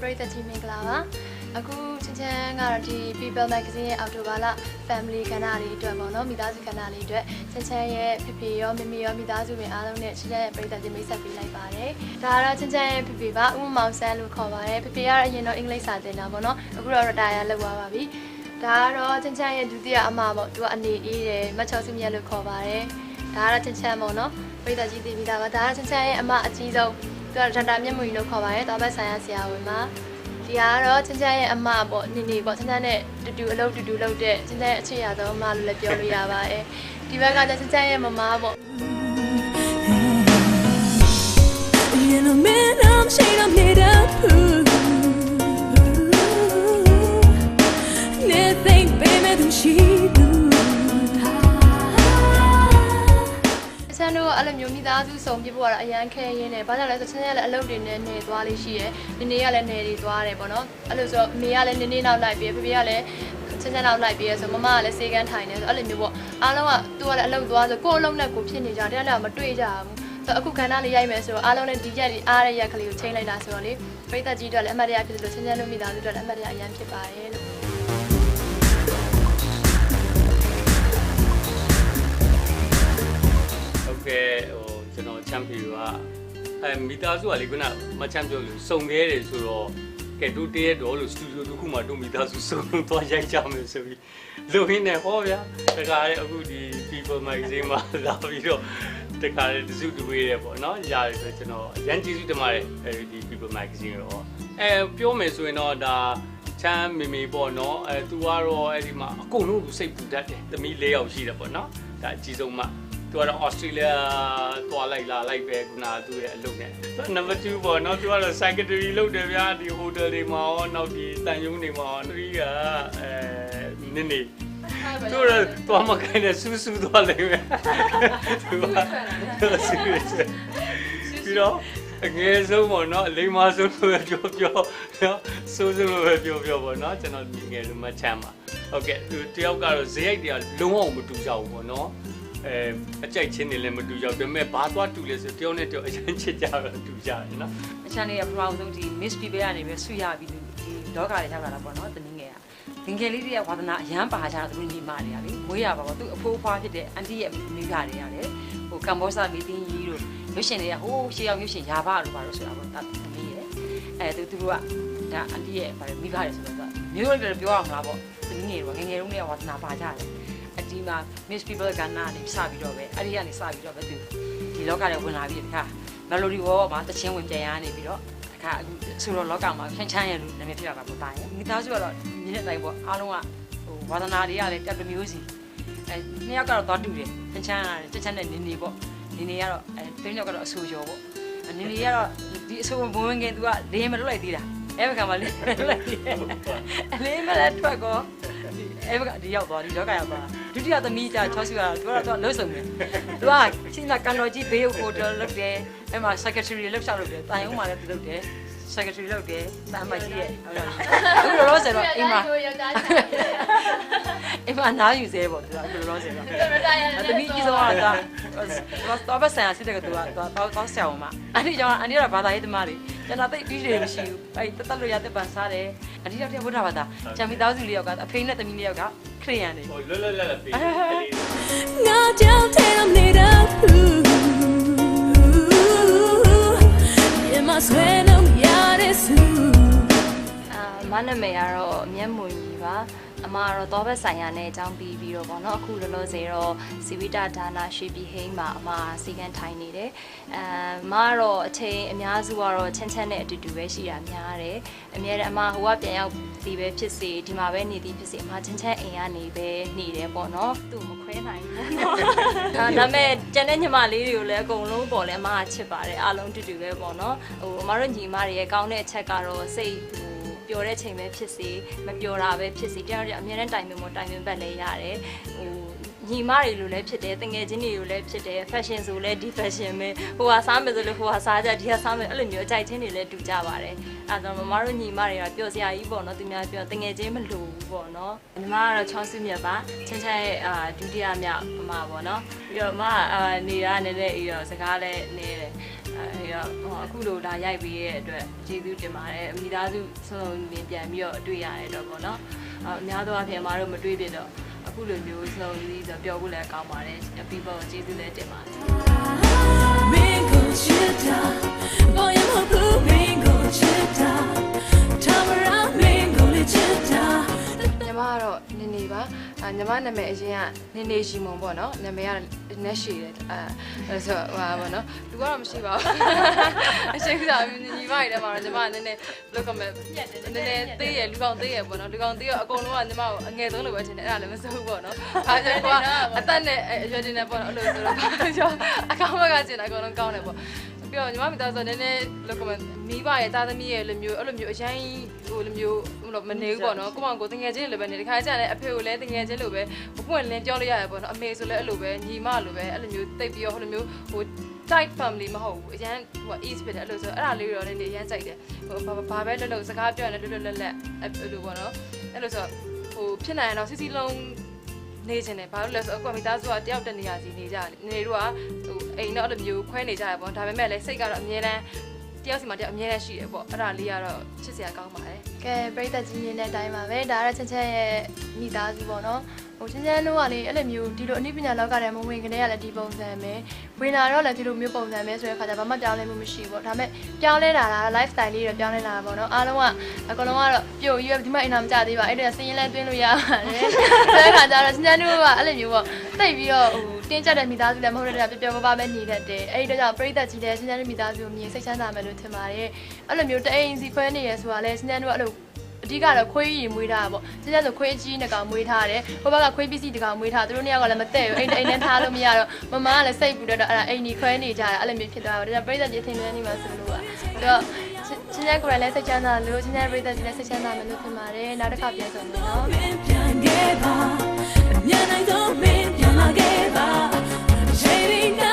ပရိသတ်ကြီးမင်္ဂလာပါအခုချင်းချမ်းကတော့ဒီ People Magazine ရဲ့အောက်တိုဘာလ Family ကဏ္ဍလေးအတွက်ပေါ့နော်မိသားစုကဏ္ဍလေးအတွက်ချင်းချမ်းရဲ့ဖေဖေရောမမေရောမိသားစုဝင်အားလုံးနဲ့ချင်းချမ်းရဲ့ပရိသတ်ကြီးမိတ်ဆက်ပေးလိုက်ပါတယ်ဒါကတော့ချင်းချမ်းရဲ့ဖေဖေပါဥမမောင်ဆန်းလို့ခေါ်ပါတယ်ဖေဖေကတော့အရင်တော့အင်္ဂလိပ်စာသင်တာပေါ့နော်အခုတော့ retire လုပ်သွားပါပြီဒါကတော့ချင်းချမ်းရဲ့ဒုတိယအမပေါ့သူကအနေအေးတယ်မတ်ချောစုမြတ်လို့ခေါ်ပါတယ်ဒါကတော့ချင်းချမ်းပေါ့နော်ပရိသတ်ကြီးသိပြီးသားပါဒါကတော့ချင်းချမ်းရဲ့အမအကြီးဆုံး သူကဒန်တာမျက်မှောကြီးလို့ခေါ်ပါတယ်။တောဘက်ဆိုင်ရာဆရာဝန်မှာဒီကတော့ချမ်းချမ်းရဲ့အမပေါ့နေနေပေါ့ချမ်းချမ်းနဲ့တူတူအလုပ်တူတူလုပ်တဲ့ချမ်းချမ်းရဲ့အခြေရဆုံးအမလို့လည်းပြောလို့ရပါတယ်။ဒီဘက်ကကျချမ်းချမ်းရဲ့မမပေါ့ You know, man, I'm shade, I'm made up. Nothing, baby, than she do. အဲ့လိုမျိုးမိသားစုစုံပြဖို့ကတော့အရန်ခဲရင်းတယ်။ဘာကြောင့်လဲဆိုချမ်းချမ်းလည်းအလုပ်တွေနဲ့နေသွားလေးရှိရယ်။နေနေကလည်းနေနေသွားတယ်ပေါ့နော်။အဲ့လိုဆိုအမေကလည်းနေနေနောက်လိုက်ပြီးဖေဖေကလည်းချမ်းချမ်းနောက်လိုက်ပြီးရဆိုမမကလည်းစေကန်းထိုင်နေဆိုအဲ့လိုမျိုးပေါ့။အားလုံးကသူကလည်းအလုပ်သွားဆိုကိုယ့်အလုပ်နဲ့ကိုယ်ဖြစ်နေကြတယ်တရားလည်းမတွေ့ကြဘူး။ဆိုအခုခန္ဓာလေးရိုက်မယ်ဆိုတော့အားလုံးနဲ့ဒီရက်ဒီအားရရက်ကလေးကိုချိန်လိုက်တာဆိုတော့လေပရိသတ်ကြီးတို့လည်းအမှတ်တရဖြစ်လို့ချမ်းချမ်းတို့မိသားစုတို့လည်းအမှတ်တရအရန်ဖြစ်ပါတယ်လို့ ကျွန်တော်ချမ်ပီယံကအဲမိသားစုကလေခုနမချမ်ပီယံလို့စုံခဲ့တယ်ဆိုတော့ကဲတို့တည်းတော့လို့စတူဒီယိုတစ်ခုမှတို့မိသားစုစုံလုံးသွားရိုက်ကြမယ်ဆိုပြီးလူရင်းနဲ့ဟောဗျာတခါလေအခုဒီ People Magazine မှာလာပြီးတော့တခါလေတစုတဝေးတယ်ပေါ့နော်ရတယ်ဆိုကျွန်တော်ရန်ကျေးဇူးတင်ပါတယ်အဲဒီ People Magazine ရောအဲပြောမယ်ဆိုရင်တော့ဒါချမ်းမေမေပေါ့နော်အဲသူကတော့အဲ့ဒီမှာအကုန်လုံးကိုစိတ်ပူတတ်တယ်သမီး၄ယောက်ရှိတယ်ပေါ့နော်ဒါအကြီးဆုံးမှ သူကတော့ Australia သွားလိုက်လာလိုက်ပဲခုနကသူ့ရဲ့အလုပ်နဲ့ number 2ပေါ့နော်သူကတော့ secretary လုပ်တယ်ဗျာဒီ hotel တွေမှာရောနောက်ဒီတန်ယုံတွေမှာရောသူကအဲနည်းနည်းသူကတော့သွားမခိုင်းတဲ့စူးစူးသွားလိုက်ပဲသူကစူးစူးပြီးတော့အငယ်ဆုံးပေါ့နော်အလိမ္မာဆုံးလို့ပဲပြောပြောနော်စိုးစိုးလို့ပဲပြောပြောပေါ့နော်ကျွန်တော်ငယ်လို့မချမ်းပါဟုတ်ကဲ့သူတယောက်ကတော့ဇေယိုက်တွေကလုံးဝမတူကြဘူးပေါ့နော် အဲအကြိုက်ချင်းတွေလည်းမတူကြဘူးဒါပေမဲ့ဘာသွားတူလဲဆိုတယောက်နဲ့တယောက်အရင်ချစ်ကြတော့တူကြတယ်နော်အချမ်းလေးကပထမဆုံးဒီ Miss People ကနေပဲဆွရပြီးဒီလောကတွေရောက်လာတာပေါ့နော်တနည်းငယ်ကငယ်ငယ်လေးတွေကဝါသနာအရန်ပါကြတာသူညီမတွေကလေမွေးရပါပေါ့သူအဖိုးအဖွားဖြစ်တဲ့အန်တီရဲ့မိဘတွေကလေဟိုကမ္ဘောဇာမီတင်းကြီးတို့ရွှေရှင်တွေကဟိုးရှေးအောင်ရွှေရှင်ရာဘလို့ပါလို့ဆိုတာပေါ့တာသမီးရဲ့အဲသူသူတို့ကဒါအန်တီရဲ့ဗါမိဘတွေဆိုတော့မျိုးတွေပြောအောင်လားပေါ့တနည်းငယ်တော့ငယ်ငယ်တုန်းကဝါသနာပါကြတယ်အ ဒီမှာ Miss People ကနာနေစပြီးတော့ပဲအဲ့ဒီကနေစပြီးတော့ပဲသူဒီလောကတွေဝင်လာပြီးတခါ melody wall မှာတချင်းဝင်ပြန်ရနေပြီးတော့တခါအခုဆိုတော့လောကမှာချမ်းချမ်းရလို့နာမည်ဖြစ်လာတာပေါ့တာရဲ့မိသားစုကတော့ဒီနေ့တိုင်းပေါ့အားလုံးကဟိုဝါသနာတွေကလည်းတက်တစ်မျိုးစီအဲနှစ်ယောက်ကတော့သွားတူတယ်ချမ်းချမ်းရတယ်ချမ်းချမ်းနဲ့နေနေပေါ့နေနေကတော့အဲတင်းယောက်ကတော့အဆူကျော်ပေါ့နေနေကတော့ဒီအဆူဘဝင်ခင်သူကလေးမလွတ်လိုက်သေးတာအဲ့ဘက်ကမှလေးမလွတ်လိုက်သေးတယ်အလေးမလည်းထွက်ကော အဲ့ဘက်ကဒီရောက်သွားဒီလောကရောက်သွားဒုတိယသမီးကျချောဆူကတော့သူကတော့လှုပ်ဆောင်တယ်သူကချင်းကကန်တော်ကြီးဘေးဟိုတယ်လုပ်တယ်အဲ့မှာ secretary လှုပ်ရှားလုပ်တယ်တာယုံမှလည်းသူလုပ်တယ် secretary လုပ်တယ်တာမကြီးရဲ့ဟုတ်လားအခုလောလောဆယ်တော့အိမ်မှာယောက်ျားချအိမ်မှာနားယူသေးပေါ့သူကအခုလောလောဆယ်တော့ာတယ်တရားအသမီးကြီးဆုံးကတော့တော့ဘဆန်စစ်တဲ့ကသူကတော့တော့ဆရာဝန်မအဲ့ဒီကြောင့်အန်ဒီကဘာသာရေးသမားတွေ ကျွန်တော်သိပြီးတယ်မရှိဘူးအဲ့တက်တက်လို့ရတဲ့ပန်စားတယ်အန်ဒီတော့တည်းဘုရားဘာသာချမ်မီသားစုလေးယောက်ကအဖေနဲ့သမီးလေးယောက်ကခရစ်ယာန်တွေဟိုလွတ်လွတ်လပ်လပ်ပြီး Now don't tell me that. You must swear no, yeah, it's who. အာမနာမည်ကတော့မျက်မှော်ကြီးပါအမကတော့သောဘက်ဆိုင်ရာနဲ့အကြောင်းပြီးပြီးတော့ပေါ့နော်အခုလောလောဆယ်တော့စီဝိတာဒါနာရွှေပြည်ဟိန်းမှာအမစီကန်းထိုင်နေတယ်အဲမကတော့အချိန်အများစုကတော့ချမ်းချမ်းနဲ့အတူတူပဲရှိတာများတယ်အများတဲ့အမဟိုကပြန်ရောက်ဒီပဲဖြစ်စေဒီမှာပဲနေသည်ဖြစ်စေအမချမ်းချမ်းအိမ်ကနေပဲနေတယ်ပေါ့နော်သူ့မခွဲနိုင်ဘူးပေါ့နော်ဒါပေမဲ့ကျန်တဲ့ညီမလေးတွေကိုလည်းအကုန်လုံးပေါ့လေအမကချစ်ပါတယ်အားလုံးတူတူပဲပေါ့နော်ဟိုအမတို့ညီမတွေရဲ့ကောင်းတဲ့အချက်ကတော့စိတ်ဟို ပျော်တဲ့ချိန်ပဲဖြစ်စေမပျော်တာပဲဖြစ်စေတယောက်တည်းအများနဲ့တိုင်ပင်မတိုင်ပင်ပတ်လည်းရတယ်ဟို ညီမတွေလိုလည်းဖြစ်တယ်တငယ်ချင်းတွေလိုလည်းဖြစ်တယ် fashion ဆိုလည်းဒီ fashion ပဲဟိုဟာစားမယ်ဆိုလို့ဟိုဟာစားကြဒီဟာစားမယ်အဲ့လိုမျိုးအကြိုက်ချင်းတွေလည်းတူကြပါတယ်အဲဒါတော့မမတို့ညီမတွေကပျော်စရာကြီးပေါ့နော်သူများပြောတငယ်ချင်းမလိုဘူးပေါ့နော်ညီမကတော့ချောင်းစုမြတ်ပါချမ်းချမ်းရဲ့အာဒုတိယမြောက်အမပေါ့နော်ပြီးတော့အမအာနေတာနည်းနည်းပြီးတော့စကားလည်းနည်းတယ်အဲဟိုအခုလိုလာရိုက်ပေးရဲ့အတွက်ကျေးဇူးတင်ပါတယ်မိသားစုဆုံးလုံးမြင်ပြန်ပြီးတော့တွေ့ရတဲ့တော့ပေါ့နော်အအများသောအားဖြင့်အမတို့မတွေ့ပြတော့ အခုလိုမျိုးဆုံးလုံးလေးဆိုပြောဖို့လည်းကောင်းပါတယ် people ကိုကျေးဇူးလည်းတင်ပါတယ် Mingo chita, boy I'm a blue mingo chita. Tamara mingo le chita. ညီမကတော့နေနေပါအာညီမနာမည်အရင်ကနေနေရှိမုံပေါ့နော်နာမည်က နဲ့ရှိတယ်အဲအဲဆိုဟဟာပေါ့နော်လူကတော့မရှိပါဘူးအရှိစားညီမတွေထဲမှာတော့ညီမကနည်းနည်းလောက်ကမဲ့နည်းနည်းသေးရလူကောင်သေးရပေါ့နော်လူကောင်သေးရအကုန်လုံးကညီမကိုအငယ်ဆုံးလိုပဲထင်တယ်အဲ့ဒါလည်းမစိုးဘူးပေါ့နော်အားကြောင့်ကအသက်နဲ့အရွယ်တင်နေပေါ့နော်အဲ့လိုဆိုတော့ကျော်အကောင်ဘက်ကကျင်တာအကုန်လုံးကောင်းတယ်ပေါ့ ပြီးတော့ညီမမိသားစုနည်းနည်းလောက်ကမဲ့မိဘရဲ့သားသမီးရဲ့လိုမျိုးအဲ့လိုမျိုးအရင်ဟိုလိုမျိုးဟိုလိုမနေဘူးပေါ့နော်ကိုမောင်ကိုတငယ်ချင်းလိုပဲနေတခါကျရင်အဖေကိုလည်းတငယ်ချင်းလိုပဲဟိုပွင့်လင်းပြောလို့ရတယ်ပေါ့နော်အမေဆိုလည်းအဲ့လိုပဲညီမလိုပဲအဲ့လိုမျိုးတိတ်ပြီးတော့ဟိုလိုမျိုးဟို tight family မဟုတ်ဘူးအရင်ဟို ease ဖြစ်တယ်အဲ့လိုဆိုအဲ့ဒါလေးတော့လည်းအရင်ကြိုက်တယ်ဟိုဘာဘာပဲလှုပ်လှုပ်စကားပြောရင်လည်းလွတ်လွတ်လပ်လပ်အဲ့လိုပေါ့နော်အဲ့လိုဆိုဟိုဖြစ်နိုင်ရင်တော့စီစီလုံး နေချင်တယ်ဘာလို့လဲဆိုတော့အခုကမိသားစုကတယောက်တနေရာစီနေကြတယ်နေတို့ကဟိုအိမ်တော့အဲ့လိုမျိုးခွဲနေကြရပေါ့ဒါပေမဲ့လည်းစိတ်ကတော့အမြဲတမ်းတယောက်စီမှာတယောက်အမြဲတမ်းရှိတယ်ပေါ့အဲ့ဒါလေးကတော့ချစ်စရာကောင်းပါတယ်ကဲပရိသတ်ကြီးမြင်တဲ့အတိုင်းပါပဲဒါကတော့ချက်ချက်ရဲ့မိသားစုပေါ့နော် ဟိုချင်းချင်းတို့ကလေအဲ့လိုမျိုးဒီလိုအနည်းပညာလောက်ကတည်းကမဝင်ကနေရလည်းဒီပုံစံပဲဝင်လာတော့လည်းဒီလိုမျိုးပုံစံပဲဆိုတဲ့ခါကျဘာမှပြောင်းလဲမှုမရှိဘူးပေါ့ဒါပေမဲ့ပြောင်းလဲလာတာ lifestyle လေးတော့ပြောင်းလဲလာတာပေါ့နော်အားလုံးကအကောင်လုံးကတော့ပြို့ရွက်ဒီမှအိမ်တော်မကြသေးပါအဲ့ဒါစင်းရင်လဲတွင်းလို့ရပါတယ်ဆိုတဲ့ခါကျတော့ချင်းချင်းတို့ကအဲ့လိုမျိုးပေါ့တိတ်ပြီးတော့ဟိုတင်းကြပ်တဲ့မိသားစုလည်းမဟုတ်တဲ့ပြပြပပပဲနေတတ်တယ်အဲ့ဒီတော့ကြောင့်ပရိသတ်ကြီးလည်းချင်းချင်းမိသားစုကိုမြင်စိတ်ချမ်းသာမယ်လို့ထင်ပါတယ်အဲ့လိုမျိုးတအိမ်စီခွဲနေရဆိုတာလည်းချင်းချင်းတို့အဲ့လို အဓိကတော့ခွေးရီမွေးထားတာပေါ့ကျကျဆိုခွေးကြီးနှစ်ကောင်မွေးထားတယ်ဟိုဘက်ကခွေးပစ္စည်းတစ်ကောင်မွေးထားသူတို့နှစ်ယောက်ကလည်းမတဲ့ဘူးအိမ်အိမ်နဲ့ထားလို့မရတော့မမကလည်းစိတ်ပူတော့အဲ့ဒါအိမ်ကြီးခွဲနေကြတာအဲ့လိုမျိုးဖြစ်သွားတာဒါပြိဿကြီးထင်မြင်နေမှာဆိုလို့อ่ะဆိုတော့ချင်းချင်းကိုယ်လည်းစိတ်ချမ်းသာလို့ချင်းချင်းပြိဿကြီးလည်းစိတ်ချမ်းသာမယ်လို့ထင်ပါတယ်နောက်တစ်ခါပြန်ဆုံမယ်နော်ပြန်ခဲ့ပါအမြန်နိုင်ဆုံးမင်းပြန်လာခဲ့ပါ Shading